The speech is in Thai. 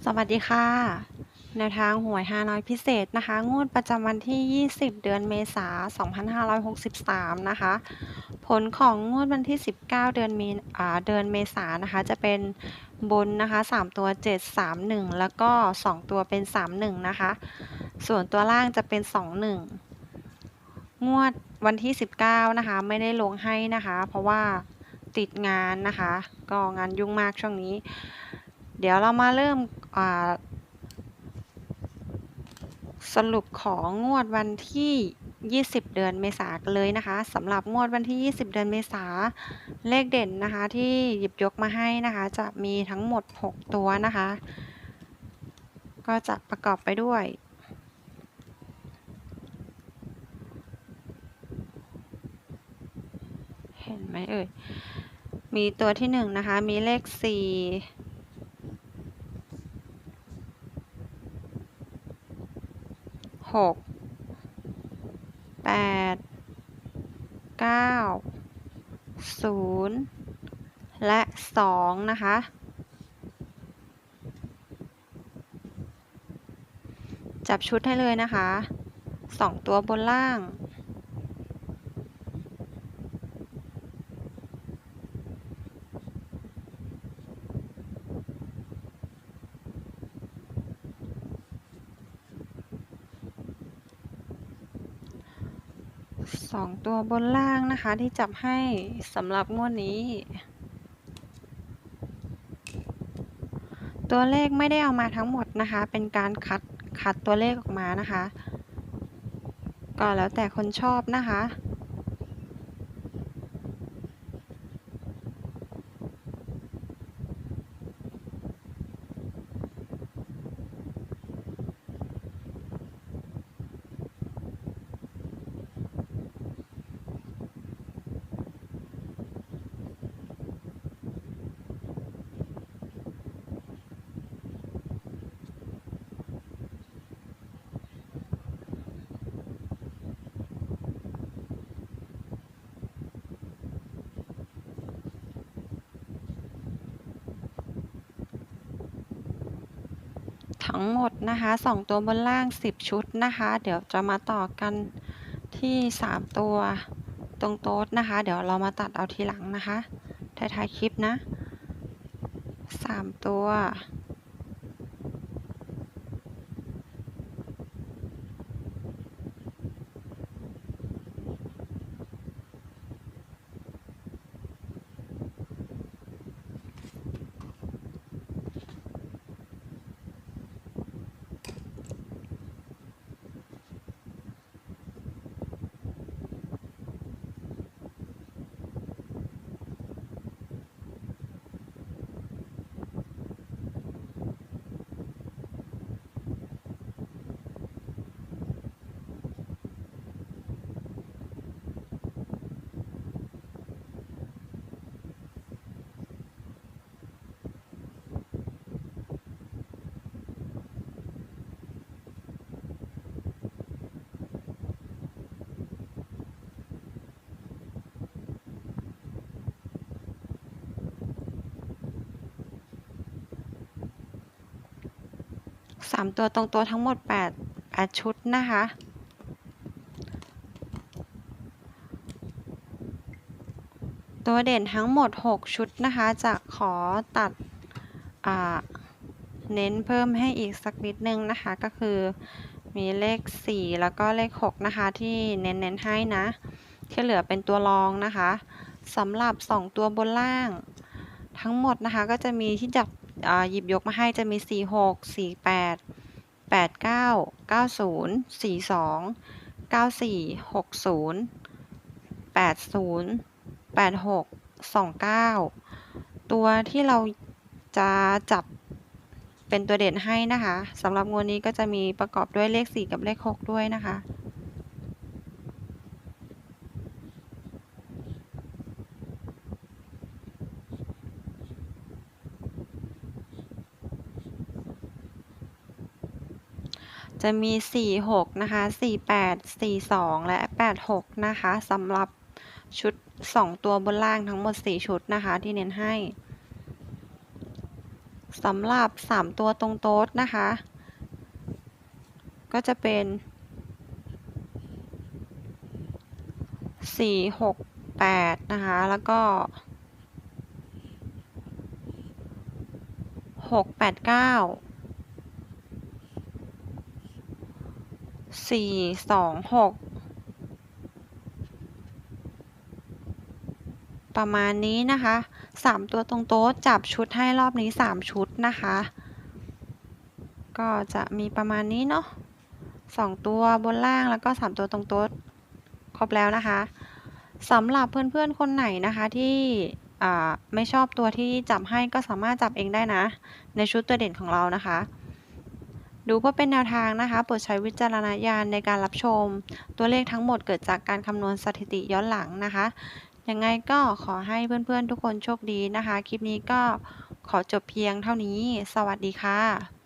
สวัสดีค่ะ แนวทางหวยฮานอยพิเศษนะคะ งวดประจำวันที่ 20 เดือนเมษายน2563 นะคะ ผลของงวดวันที่ 19 เดือนมีอ่าเดือนเมษายนนะคะ จะเป็นบนนะคะ 3 ตัว 731 แล้วก็ 2 ตัวเป็น 31 นะคะ ส่วนตัวล่างจะเป็น 21 งวดวันที่ 19 นะคะ ไม่ได้ลงให้นะคะ เพราะว่าติดงานนะคะ ก็งานยุ่งมากช่วงนี้เดี๋ยวเรามาเริ่ม สรุปของงวดวันที่ 20 เดือนเมษากันเลยนะคะสำหรับงวดวันที่ 20 เดือนเมษาเลขเด่นนะคะ ที่หยิบยกมาให้นะคะ จะมีทั้งหมด 6 ตัวนะคะ ก็จะประกอบไปด้วยเห็นไหมเอ่ย มีตัวที่หนึ่งนะคะ มีเลขสี่ หกแปดเก้าศูนย์และสองนะคะ จับชุดให้เลยนะคะสองตัวบนล่าง สองตัวบนล่างนะคะ ที่จับให้สำหรับงวดนี้ ตัวเลขไม่ได้เอามาทั้งหมดนะคะ เป็นการคัดคัดตัวเลขออกมานะคะ ก็แล้วแต่คนชอบนะคะ ทั้งหมดนะคะสองตัวบนล่าง 10 ชุดนะคะ เดี๋ยวจะมาต่อกันที่ 3 ตัวตรงโต๊ดนะคะ เดี๋ยวเรามาตัดเอาทีหลังนะคะท้ายๆคลิปนะ 3 ตัว สามตัวตรงตัวทั้งหมดแปดแปดชุดนะคะ ตัวเด่นทั้งหมด 6 ชุดนะคะ จะขอตัดเน้นเพิ่มให้อีกสักนิดนึงนะคะ ก็คือมีเลข 4 แล้วก็เลข 6 นะคะ ที่เน้นๆให้นะที่เหลือเป็นตัวรองนะคะสำหรับ 2 ตัวบนล่าง ทั้งหมดนะคะก็จะมีที่จับหยิบยกมาให้จะมี 4 6 4 8 8 9 9 0 4 2 9 4 6 0 8 0 8 6 2 9ตัวที่เราจะจับเป็นตัวเด่นให้นะคะสำหรับงวดนี้ก็จะมีประกอบด้วยเลข4กับเลข6ด้วยนะคะ จะมี 4 6 นะคะ 4 8 4 2 และ 8 6 นะคะสำหรับชุด 2 ตัวบนล่างทั้งหมด 4 ชุดนะคะที่เน้นให้สำหรับ 3 ตัวตรงโต๊ดนะคะ ก็จะเป็น 4 6 8 นะคะ แล้วก็ 6 8 9 4 2 6ประมาณนี้นะคะ3ตัวตรงโต๊ะจับชุดให้รอบนี้3ชุดนะคะ ก็จะมีประมาณนี้เนาะ2ตัวบนล่างแล้วก็3ตัวตรงโต๊ะครบแล้วนะคะสำหรับเพื่อนๆคนไหนนะคะที่ไม่ชอบตัวที่จับให้ก็สามารถจับเองได้นะ ในชุดตัวเด่นของเรานะคะ ดูเพื่อเป็นแนวทางนะคะ โปรดใช้วิจารณญาณในการรับชม ตัวเลขทั้งหมดเกิดจากการคำนวณสถิติย้อนหลังนะคะ ยังไงก็ขอให้เพื่อนๆทุกคนโชคดีนะคะ คลิปนี้ก็ขอจบเพียงเท่านี้ สวัสดีค่ะ